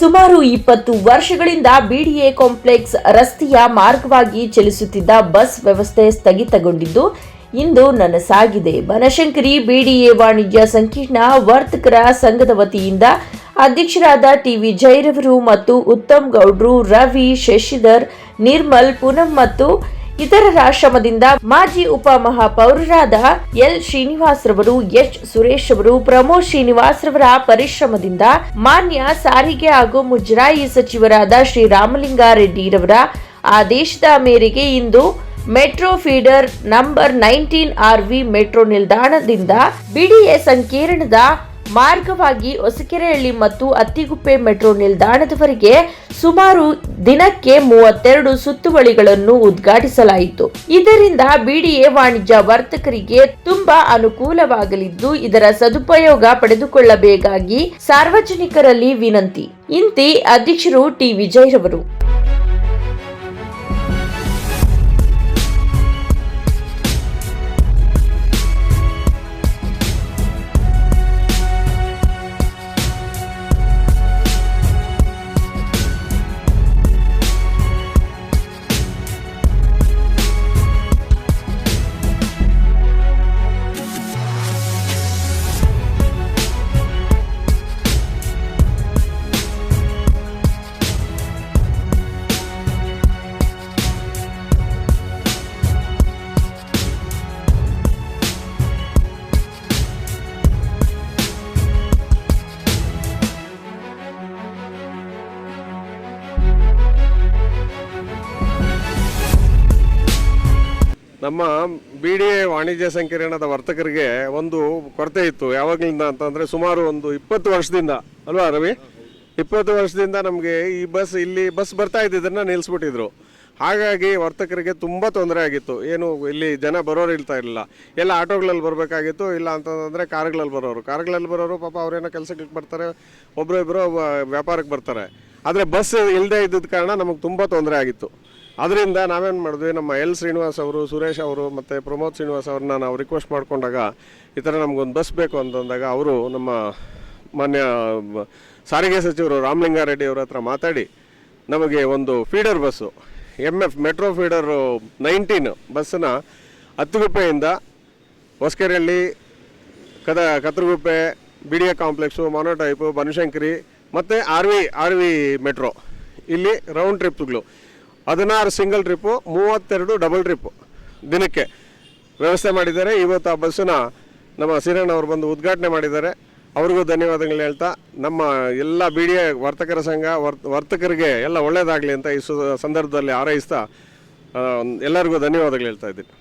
ಸುಮಾರು ಇಪ್ಪತ್ತು ವರ್ಷಗಳಿಂದ ಬಿಡಿಎ ಕಾಂಪ್ಲೆಕ್ಸ್ ರಸ್ತೆಯ ಮಾರ್ಗವಾಗಿ ಚಲಿಸುತ್ತಿದ್ದ ಬಸ್ ವ್ಯವಸ್ಥೆ ಸ್ಥಗಿತಗೊಂಡಿದ್ದು, ಇಂದು ನನಸಾಗಿದೆ ಬನಶಂಕರಿ ಬಿಡಿಎ ವಾಣಿಜ್ಯ ಸಂಕೀರ್ಣ ವರ್ತಕರ ಸಂಘದ ವತಿಯಿಂದ ಅಧ್ಯಕ್ಷರಾದ ಟಿವಿ ಜೈರವರು ಮತ್ತು ಉತ್ತಮ್ ಗೌಡ್ರು, ರವಿ, ಶಶಿಧರ್, ನಿರ್ಮಲ್ ಪೂನಂ ಮತ್ತು ಇತರರ ಶ್ರಮದಿಂದ ಮಾಜಿ ಉಪಮಹಾಪೌರರಾದ ಎಲ್ ಶ್ರೀನಿವಾಸ್ ರವರು ಎಚ್ ಸುರೇಶ್ ಅವರು ಪ್ರಮೋದ್ ಶ್ರೀನಿವಾಸ್ ರವರ ಪರಿಶ್ರಮದಿಂದ ಮಾನ್ಯ ಸಾರಿಗೆ ಹಾಗೂ ಮುಜರಾಯಿ ಸಚಿವರಾದ ಶ್ರೀ ರಾಮಲಿಂಗಾರೆಡ್ಡಿರವರ ಆದೇಶದ ಮೇರೆಗೆ ಇಂದು metro feeder number nineteen R V metro ನಿಲ್ದಾಣದಿಂದ ಬಿಡಿಎ ಸಂಕೀರ್ಣದ ಮಾರ್ಗವಾಗಿ ಹೊಸಕೆರೆಹಳ್ಳಿ ಮತ್ತು ಅತ್ತಿಗುಪ್ಪೆ ಮೆಟ್ರೋ ನಿಲ್ದಾಣದವರೆಗೆ ಸುಮಾರು ದಿನಕ್ಕೆ ಮೂವತ್ತೆರಡು ಸುತ್ತುವಳಿಗಳನ್ನು ಉದ್ಘಾಟಿಸಲಾಯಿತು. ಇದರಿಂದ ಬಿಡಿಎ ವಾಣಿಜ್ಯ ವರ್ತಕರಿಗೆ ತುಂಬಾ ಅನುಕೂಲವಾಗಲಿದ್ದು, ಇದರ ಸದುಪಯೋಗ ಪಡೆದುಕೊಳ್ಳಬೇಕಾಗಿ ಸಾರ್ವಜನಿಕರಲ್ಲಿ ವಿನಂತಿ. ಇಂತಿ ಅಧ್ಯಕ್ಷರು ಟಿ. ವಿಜಯರವರು ನಮ್ಮ ಬಿ ಡಿ ಎ ವಾಣಿಜ್ಯ ಸಂಕೀರ್ಣದ ವರ್ತಕರಿಗೆ ಒಂದು ಕೊರತೆ ಇತ್ತು. ಯಾವಾಗಲಿಂದ ಅಂತಂದರೆ ಸುಮಾರು ಒಂದು ಇಪ್ಪತ್ತು ವರ್ಷದಿಂದ. ಅಲ್ವಾ ರವಿ? ಇಪ್ಪತ್ತು ವರ್ಷದಿಂದ ನಮಗೆ ಈ ಬಸ್ ಇಲ್ಲಿ ಬಸ್ ಬರ್ತಾ ಇದ್ದಿದ್ದನ್ನು ನಿಲ್ಲಿಸ್ಬಿಟ್ಟಿದ್ರು ಹಾಗಾಗಿ ವರ್ತಕರಿಗೆ ತುಂಬ ತೊಂದರೆ ಆಗಿತ್ತು. ಏನು ಇಲ್ಲಿ ಜನ ಬರೋರು ಇಲ್ತಾ ಇರಲಿಲ್ಲ. ಎಲ್ಲ ಆಟೋಗಳಲ್ಲಿ ಬರಬೇಕಾಗಿತ್ತು. ಇಲ್ಲ ಅಂತಂದರೆ ಕಾರ್ಗಳಲ್ಲಿ ಬರೋರು. ಕಾರ್ಗಳಲ್ಲಿ ಬರೋರು ಪಾಪ ಅವರೇನೋ ಕೆಲಸಕ್ಕೆ ಬರ್ತಾರೆ ಒಬ್ಬರು ಇಬ್ಬರು ವ್ಯಾಪಾರಕ್ಕೆ ಬರ್ತಾರೆ. ಆದರೆ ಬಸ್ ಇಲ್ಲದೆ ಇದ್ದಿದ್ದ ಕಾರಣ ನಮಗೆ ತುಂಬ ತೊಂದರೆ ಆಗಿತ್ತು. ಅದರಿಂದ ನಾವೇನು ಮಾಡಿದ್ವಿ, ನಮ್ಮ ಎಲ್ ಶ್ರೀನಿವಾಸ್ ಅವರು, ಸುರೇಶ್ ಅವರು ಮತ್ತು ಪ್ರಮೋದ್ ಶ್ರೀನಿವಾಸ್ ಅವ್ರನ್ನ ನಾವು ರಿಕ್ವೆಸ್ಟ್ ಮಾಡ್ಕೊಂಡಾಗ ಈ ಥರ ನಮಗೊಂದು ಬಸ್ ಬೇಕು ಅಂತಂದಾಗ ಅವರು ನಮ್ಮ ಮಾನ್ಯ ಸಾರಿಗೆ ಸಚಿವರು ರಾಮಲಿಂಗಾರೆಡ್ಡಿ ಅವ್ರ ಹತ್ರ ಮಾತಾಡಿ ನಮಗೆ ಒಂದು feeder bus M F metro feeder nineteen ಬಸ್ಸನ್ನ ಹತ್ತುಗುಪ್ಪೆಯಿಂದ ಹೊಸಕೆರೆಹಳ್ಳಿ, ಕದ, Kathriguppe B D A complex monotype Banashankari ಮತ್ತು R V R V metro ಇಲ್ಲಿ ರೌಂಡ್ ಟ್ರಿಪ್ಗಳು ಹದಿನಾರು ಸಿಂಗಲ್ ಟ್ರಿಪ್ಪು ಮೂವತ್ತೆರಡು ಡಬಲ್ ಟ್ರಿಪ್ಪು ದಿನಕ್ಕೆ ವ್ಯವಸ್ಥೆ ಮಾಡಿದ್ದಾರೆ. ಇವತ್ತು ಆ ಬಸ್ಸನ್ನು ನಮ್ಮ ಸಿರಣ್ಣ ಅವರು ಬಂದು ಉದ್ಘಾಟನೆ ಮಾಡಿದ್ದಾರೆ. ಅವ್ರಿಗೂ ಧನ್ಯವಾದಗಳು ಹೇಳ್ತಾ, ನಮ್ಮ ಎಲ್ಲ ಬಿ ಡಿ ಎ ವರ್ತಕರ ಸಂಘ ವರ್ತ ವರ್ತಕರಿಗೆ ಎಲ್ಲ ಒಳ್ಳೆಯದಾಗಲಿ ಅಂತ ಈ ಸಂದರ್ಭದಲ್ಲಿ ಹಾರೈಸ್ತಾ ಎಲ್ಲರಿಗೂ ಧನ್ಯವಾದಗಳು ಹೇಳ್ತಾ ಇದ್ದೀನಿ.